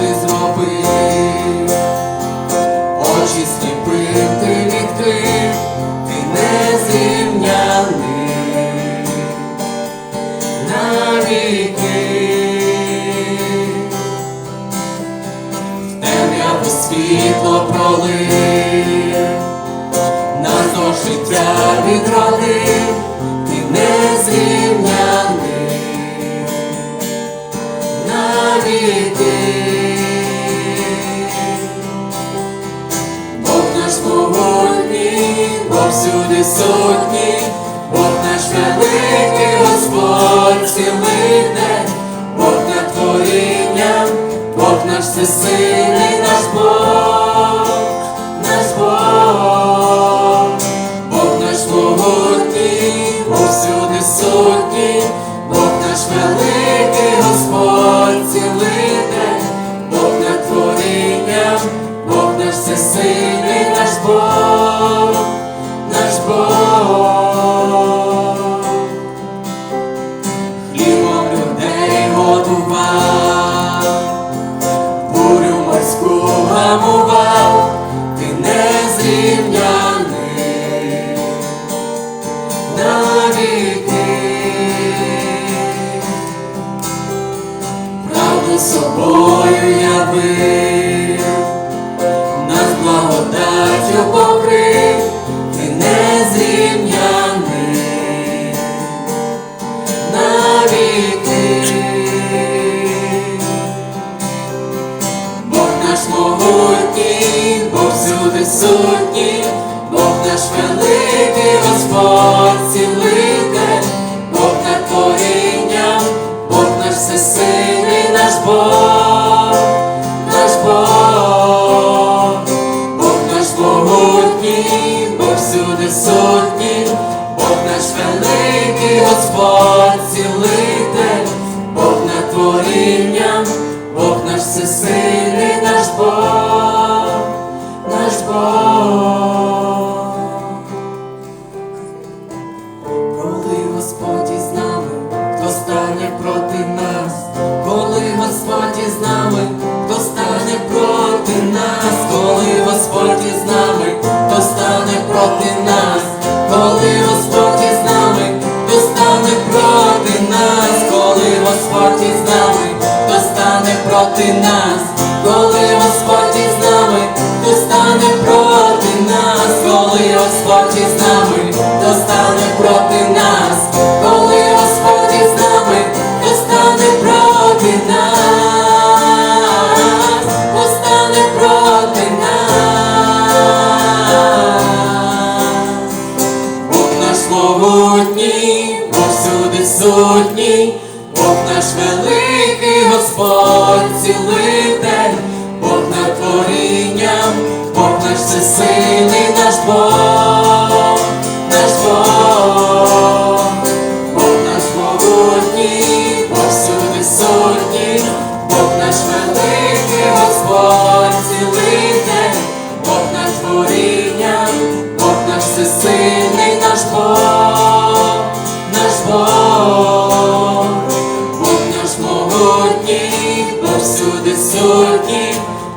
ти зробив, очі сліпим ти відкрив, ти незрівняний навіки. В темряву світло пролив, нас до життя відродив, сотні, Бог наш великий Господь цілитель, Бог над творінням, Бог наш всесильний наш Бог, наш Бог, Бог наш могутній, Бог всюди сотні, Бог наш великий Бог, хлібом людей годував, бурю морську гамував, ти незрівняний. Навіки правду собою явив, нас благодаттю покрив, наш могутній, Бог всюди сутній, Бог наш великий Господь цілитель, Бог над творінням, Бог наш всесильний наш Бог, наш Бог, Бог наш могутній, Бог всюди сутній, Бог наш великий Господь цілитель, Бог над творінням, Бог наш всесильний Бог, наш Бог. Коли Господь із нами, хто стане проти нас, коли Господь із нами, хто стане проти нас, коли Господь із нами, хто стане проти нас, коли могутній, Бог всюди сутній, Бог наш великий Господь цілитель,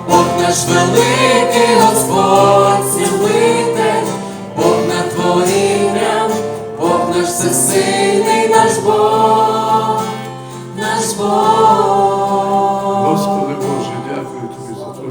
Бог наш великий Господь цілитель, Бог над творінням, Бог наш всесильний наш Бог, наш Бог.